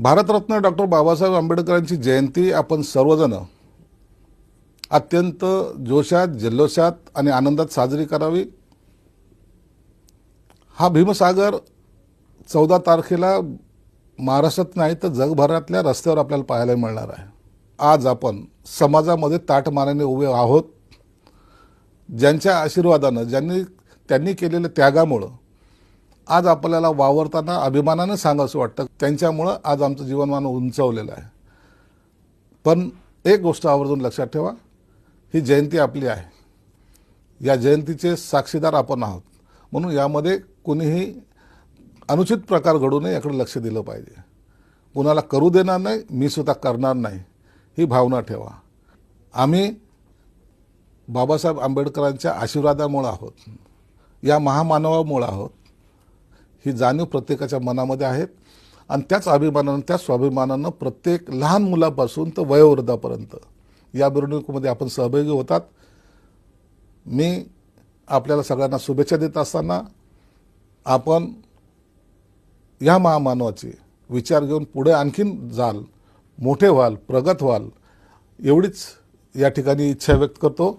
Bharat Ratna doctor Babasaheb आंबेडकरांची जयंती आपण सर्वजण अत्यंत जोशात जल्लोषात आणि आनंदात साजरी करावी. हा भीमसागर चौदा तारखेला महाराष्ट्रात नाही तर जगभरातल्या रस्त्यावर आपल्याला पाहायला मिळणार आहे. आज आपण समाजामध्ये ताटमानाने उभे आहोत. ज्यांच्या आशीर्वादानं ज्यांनी त्यांनी केलेल्या त्यागामुळं आज आपल्याला वावरताना अभिमानानं सांगावंसं वाटतं. त्यांच्यामुळं आज आमचं जीवनमान उंचावलेलं आहे. पण एक गोष्ट आवर्जून लक्षात ठेवा ही जयंती आपली आहे. या जयंतीचे साक्षीदार आपण आहोत. म्हणून यामध्ये कुणीही अनुचित प्रकार घडू नये याकडे लक्ष दिलं पाहिजे. कुणाला करू देणार नाही मी सुद्धा करणार नाही ही भावना ठेवा. आम्ही बाबासाहेब आंबेडकरांच्या आशीर्वादामुळं आहोत. या महामानवामुळं आहोत. ही जाणीव प्रत्येकाच्या मनामध्ये आहेत आणि त्याच अभिमानानं त्या स्वाभिमानानं प्रत्येक लहान मुलापासून तर वयोवृद्धापर्यंत या मिरवणुकीमध्ये आपण सहभागी होतात. मी आपल्याला सगळ्यांना शुभेच्छा देत असताना आपण या महामानवाचे विचार घेऊन पुढे आणखीन जाल मोठे व्हाल प्रगत व्हाल एवढीच या ठिकाणी इच्छा व्यक्त करतो.